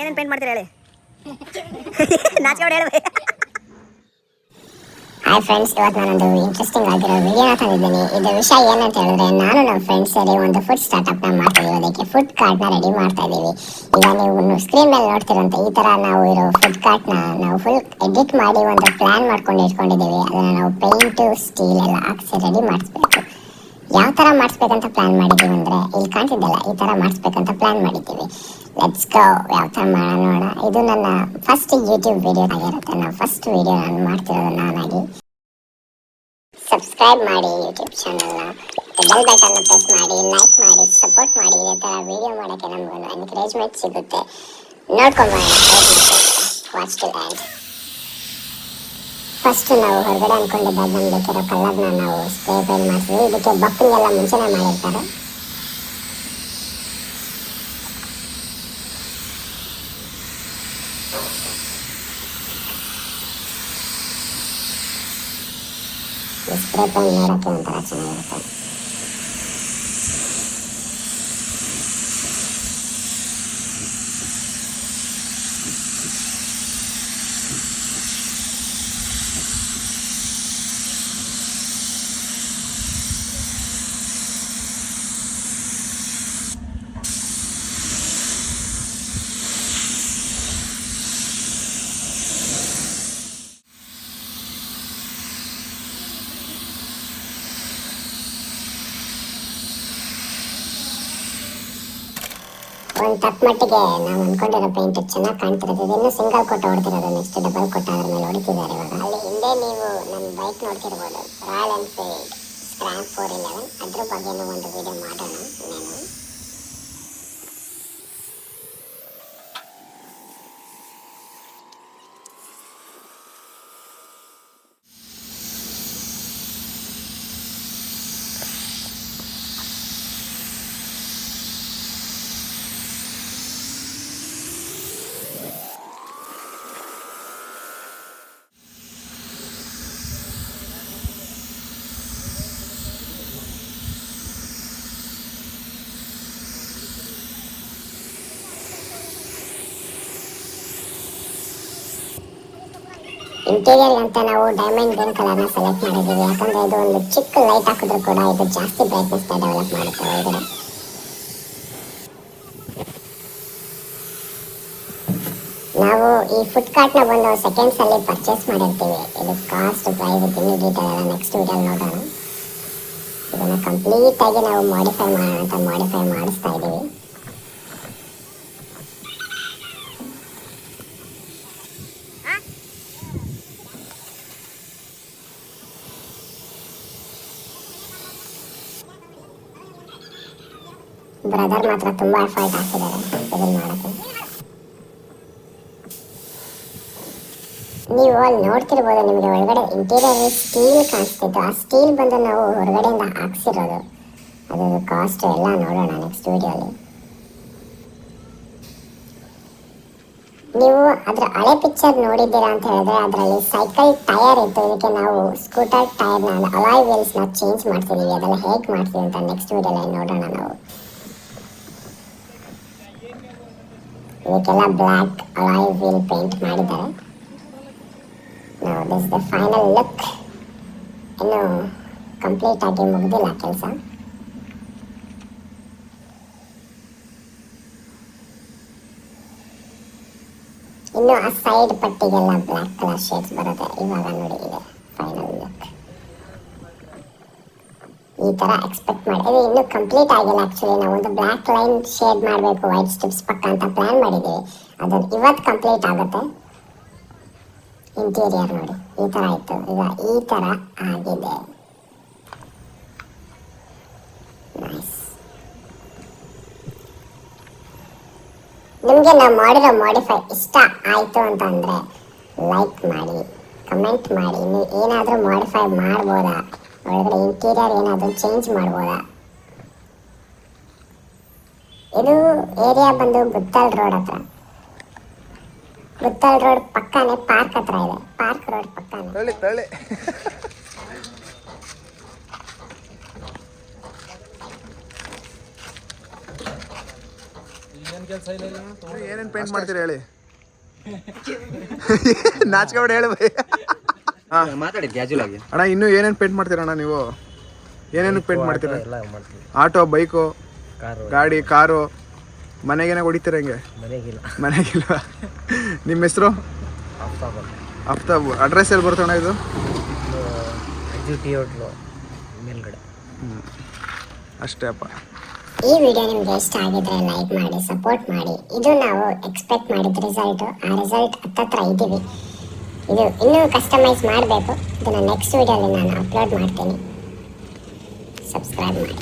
ಏನೇನು ಪೇಂಟ್ ಮಾಡ್ತೀರಾ ಹೇಳಿ? ನಾಚ್ಕೊಂಡು ಹೇಳಿ. ಹಾಯ್ ಫ್ರೆಂಡ್ಸ್ ಇವತ್ತು ನಾನೊಂದು ಇಂಟ್ರೆಸ್ಟಿಂಗ್ ಆಗಿರೋ ವಿಡಿಯೋನ ತಂದಿದ್ದೀನಿ. ಇದು ವಿಷಯ ಏನಂತ ಹೇಳಿದ್ರೆ, ನಾನು ನಮ್ಮ ಫ್ರೆಂಡ್ಸ್ ಸೇರಿ ಒಂದು ಫುಡ್ ಸ್ಟಾರ್ಟಪ್ನ ಮಾಡ್ತಾ ಇದೀವಿ ಅದಕ್ಕೆ ಫುಡ್ ಕಾರ್ಟ್ನ ರೆಡಿ ಮಾಡ್ತಾ ಇದ್ದೀವಿ. ಈಗ ನೀವು ಸ್ಕ್ರೀನ್ ಮೇಲೆ ನೋಡ್ತಿರೋಂಥ ಈ ಥರ ನಾವು ಇರೋ ಫುಡ್ ಕಾರ್ಟ್ನ ನಾವು ಫುಲ್ ಎಡಿಟ್ ಮಾಡಿ ಒಂದು ಪ್ಲ್ಯಾನ್ ಮಾಡ್ಕೊಂಡು ಇಟ್ಕೊಂಡಿದ್ದೀವಿ. ಅದನ್ನು ನಾವು ಪೇಂಟು ಸ್ಟೀಲ್ ಎಲ್ಲ ಹಾಕ್ಸಿ ರೆಡಿ ಮಾಡಿಸ್ಬೇಕು. ಯಾವ ಥರ ಮಾಡಿಸ್ಬೇಕಂತ ಪ್ಲ್ಯಾನ್ ಮಾಡಿದ್ದೀವಿ ಅಂದರೆ ಇಲ್ಲಿ ಕಾಣ್ತಿದ್ದಲ್ಲ ಈ ಥರ ಮಾಡಿಸ್ಬೇಕಂತ ಪ್ಲ್ಯಾನ್ ಮಾಡಿದ್ದೀವಿ. ಲೆಟ್ಸ್ ಗೋ ಯಾವ ಥರ ಮಾಡೋಣ, ನೋಡೋಣ. ಇದು ನನ್ನ ಫಸ್ಟ್ ಯೂಟ್ಯೂಬ್ ವಿಡಿಯೋ ಆಗಿರುತ್ತೆ. ನಾನು ಫಸ್ಟ್ ವಿಡಿಯೋ ನಾನು ಮಾಡ್ತಿರೋದು ನಾನಾಗಿ ಸಬ್ಸ್ಕ್ರೈಬ್ ಮಾಡಿ ಯೂಟ್ಯೂಬ್ ಚಾನಲ್ನ ಬೆಲ್ ಬಟನ್ ಪ್ರೆಸ್ ಮಾಡಿ ಲೈಕ್ ಮಾಡಿ ಸಪೋರ್ಟ್ ಮಾಡಿ. ಇದೇ ಥರ ವಿಡಿಯೋ ಮಾಡೋಕ್ಕೆ ನಮಗೊಂದು ಎನ್ಕರೇಜ್ಮೆಂಟ್ ಸಿಗುತ್ತೆ. ನೋಡ್ಕೊಂಬೋಣ ವಾಚ್ ಟು ಫಸ್ಟ್ ನಾವು ಹೊರಗಡೆ ಅಂದ್ಕೊಂಡಿದ್ದಾಗ ನಮ್ಗೆ ಬೇಕಿರೋ ಕಲರ್ನ ನಾವು ಸ್ಪ್ರೇ ಪೇಂಟ್ ಮಾಡ್ತೀವಿ ಇದಕ್ಕೆ ಬಫಿಂಗ್ ಎಲ್ಲ ಮುಂಚೆನೇ ಮಾಡಿರ್ತಾರೆ. 스프레드 형이랑 이렇게 만들었잖아요. 이렇게. ಒಂದು ತಕ್ಕ ಮಟ್ಟಿಗೆ ನಾವು ಅನ್ಕೊಂಡಿರೋ ಪೇಂಟ್ ಚೆನ್ನಾಗಿ ಕಾಣ್ತಿರೋದು. ಇನ್ನು ಸಿಂಗಲ್ ಕೊಟ್ಟು ಹೊಡ್ತಿರೋದು ನೆಕ್ಸ್ಟ್ ಡಬಲ್ ಕೊಟ್ಟು ಅದ್ರ ಮೇಲೆ ಹೊಡಿತಿದ್ದಾರೆ ಇವಾಗ. ಅಲ್ಲಿ ಹಿಂದೆ ನೀವು ನನ್ನ ಬೈಕ್ ನೋಡ್ತಿರ್ಬೋದು. Royal Enfield scrap four eleven ಅದ್ರ ಬಗ್ಗೆನೂ ಒಂದು ವಿಡಿಯೋ ಮಾಡೋಣ ನಾನು ಇಂಟೀರಿಯರ್ ಅಂತ ನಾವು ಡೈಮಂಡ್ ಗ್ರೀನ್ ಕಲರ್ನ ಸೆಲೆಕ್ಟ್ ಮಾಡಿದ್ದೀವಿ. ಯಾಕಂದರೆ ಇದು ಒಂದು ಚಿಕ್ಕ ಲೈಟ್ ಹಾಕಿದ್ರು ಕೂಡ ಇದು ಜಾಸ್ತಿ ಬ್ರೈಟ್ನೆಸ್ನ ಡೆವಲಪ್ ಮಾಡುತ್ತೆ ಒಳಗಡೆ. ನಾವು ಈ ಫುಡ್ ಕಾರ್ಟ್ನ ಬಂದು ಸೆಕೆಂಡ್ಸ್ ಅಲ್ಲಿ ಪರ್ಚೇಸ್ ಮಾಡಿರ್ತೀವಿ. ಇದು ಕಾಸ್ಟ್ ಪ್ರೈಸ್ ಇನ್ನು ಡೀಟೇಲ್ ನೆಕ್ಸ್ಟ್ ವಿಡಿಯೋ ನೋಡೋಣ. ಇದನ್ನ ಕಂಪ್ಲೀಟ್ ಆಗಿ ನಾವು ಮಾಡಿಫೈ ಮಾಡೋಣ ಅಂತ ಮಾಡಿಫೈ ಮಾಡಿಸ್ತಾ ಇದ್ದೀವಿ ಬ್ರದರ್ ಮಾತ್ರ ತುಂಬಾ ಎಫರ್ಟ್ ಹಾಕಿದ್ದಾರೆ ಇದನ್ನ ಮಾಡೋಕ್ಕೆ. ನೀವು ಅಲ್ಲಿ ನೋಡ್ತಿರ್ಬೋದು ನಿಮಗೆ ಒಳಗಡೆ ಇಂಟೀರಿಯರ್ ಸ್ಟೀಲ್ ಕಾಣಿಸ್ತಿತ್ತು ಆ ಸ್ಟೀಲ್ ಬಂದು ನಾವು ಹೊರಗಡೆಯಿಂದ ಹಾಕ್ಸಿರೋದು. ಅದರ ಕಾಸ್ಟ್ ಎಲ್ಲ ನೋಡೋಣ ನೆಕ್ಸ್ಟ್ ವಿಡಿಯೋಲಿ ನೀವು ಅದರ ಹಳೆ ಪಿಕ್ಚರ್ ನೋಡಿದ್ದೀರಾ ಅಂತ ಹೇಳಿದ್ರೆ ಅದರಲ್ಲಿ ಸೈಕಲ್ ಟೈರ್ ಇತ್ತು. ಇದಕ್ಕೆ ನಾವು ಸ್ಕೂಟರ್ ಟೈರ್ನ ಅಲಾಯ್ ವೀಲ್ಸ್ನ ಚೇಂಜ್ ಮಾಡ್ತಿದ್ದೀವಿ ಅದೆಲ್ಲ ಹೇಗೆ ಮಾಡ್ತೀವಿ ಅಂತ ನೆಕ್ಸ್ಟ್ ವಿಡಿಯೋಲಿ ನೋಡೋಣ ನಾವು. ಇದಕ್ಕೆಲ್ಲ ಬ್ಲ್ಯಾಕ್ ಅಲಾಯ್ ವೀಲ್ ಪೇಂಟ್ ಮಾಡಿದ್ದಾರೆ. ನಾವು ದಿಸ್ ದ ಫೈನಲ್ ಲುಕ್ ಇನ್ನು ಕಂಪ್ಲೀಟ್ ಆಗಿ ಮುಗಿದಿಲ್ಲ ಕೆಲಸ. ಇನ್ನು ಆ ಸೈಡ್ ಪಟ್ಟಿಗೆಲ್ಲ ಬ್ಲ್ಯಾಕ್ ಕಲರ್ ಶೇಡ್ಸ್ ಬರುತ್ತೆ. ಇವಾಗ ನೋಡಿ ಇದೆ ಫೈನಲ್ ಲುಕ್ ಈ ತರ ಎಕ್ಸ್ಪೆಕ್ಟ್ ಮಾಡಿ. ಇದು ಇನ್ನೂ ಕಂಪ್ಲೀಟ್ ಆಗಿಲ್ಲ ಆಕ್ಚುಲಿ ನಾವು ಒಂದು ಬ್ಲ್ಯಾಕ್ ಲೈನ್ ಶೇಡ್ ಮಾಡಬೇಕು ವೈಟ್ ಸ್ಟ್ರಿಪ್ಸ್ ಪಕ್ಕ ಅಂತ ಪ್ಲಾನ್ ಮಾಡಿದ್ದೀವಿ ಅದು ಇವತ್ತು ಕಂಪ್ಲೀಟ್ ಆಗುತ್ತೆ. ಇಂಟೀರಿಯರ್ ನೋಡಿ. ಈ ತರ ಇತ್ತು. ಈಗ ಈ ತರ ಆಗಿದೆ. ನಿಮಗೆ ನಾವು ಮಾಡಿರೋ ಮಾಡಿಫೈ ಇಷ್ಟ ಆಯಿತು ಅಂತ ಅಂದರೆ ಲೈಕ್ ಮಾಡಿ ಕಮೆಂಟ್ ಮಾಡಿ. ನೀವು ಏನಾದರೂ ಮಾಡಿಫೈ ಮಾಡ್ಬೋದಾ? ಒಳಗಡೆ ಇಂಟೀರಿಯರ್ ಏನಾದರೂ ಚೇಂಜ್ ಮಾಡ್ಬೋದಾ? ಇದು ಏರಿಯಾ ಬಂದು ಗುತ್ತಲ್ ರೋಡ್ ಹತ್ರ. ಗುತ್ತಲ್ ರೋಡ್ ಪಕ್ಕನೇ ಪಾರ್ಕ್ ಹತ್ರ ಇದೆ. ಪಾರ್ಕ್ ರೋಡ್ ಪಕ್ಕನೇ. ಏನೇನು ಪೇಂಟ್ ಮಾಡ್ತೀರಿ ಹೇಳಿ? ನಾಚ್ಕೊಬೇಡ ಹೇಳಿ ಮಾತಾಡಿ ಕ್ಯಾಜುಲ್ ಆಗಿ. ಅಣ್ಣ ಇನ್ನು ಏನೇನು ಪೇಂಟ್ ಮಾಡ್ತೀರಾ ಅಣ್ಣ ನೀವು? ಏನೇನು ಪೇಂಟ್ ಮಾಡ್ತೀರ? ಎಲ್ಲ ಮಾಡ್ತೀವಿ. ಆಟೋ ಬೈಕು ಕಾರು ಗಾಡಿ ಕಾರು ಮನೆಗೇನೆ ಹೊಡಿತೀರ ಹೆಂಗೆ? ಮನೆಗಿಲ್ಲ. ಮನೆಗಿಲ್ವ ನಿಮ್ಮ ಹೆಸರು? ಆಫ್ತಾಬಲ್ ಅಫ್ತಾಬ್. ಅಡ್ರೆಸ್ ಎಲ್ಲಿ ಬರ್ತಣ್ಣ ಇದು? ಟೀ ಹೋಟ್ಲು ಮೇಲ್ಗಡೆ. ಅಷ್ಟೇ ಅಪ್ಪ. ಈ ವಿಡಿಯೋ ನಿಮ್ಗೆ ಇಷ್ಟ ಆಗಿದ್ರೆ ಲೈಕ್ ಮಾಡಿ ಸಪೋರ್ಟ್ ಮಾಡಿ. ಇದು ನಾವು ಎಕ್ಸ್ಪೆಕ್ಟ್ ಮಾಡಿದ ರಿಸಲ್ಟ್ ಆ ರಿಸಲ್ಟ್ ಹತ್ತತ್ರ ಇದ್ದೀವಿ. ಇದು ಇನ್ನೂ ಕಸ್ಟಮೈಸ್ ಮಾಡಬೇಕು. ಇದನ್ನು ನೆಕ್ಸ್ಟ್ ವಿಡಿಯೋಲಿ ನಾನು ಅಪ್ಲೋಡ್ ಮಾಡ್ತೀನಿ. ಸಬ್ಸ್ಕ್ರೈಬ್ ಮಾಡಿ.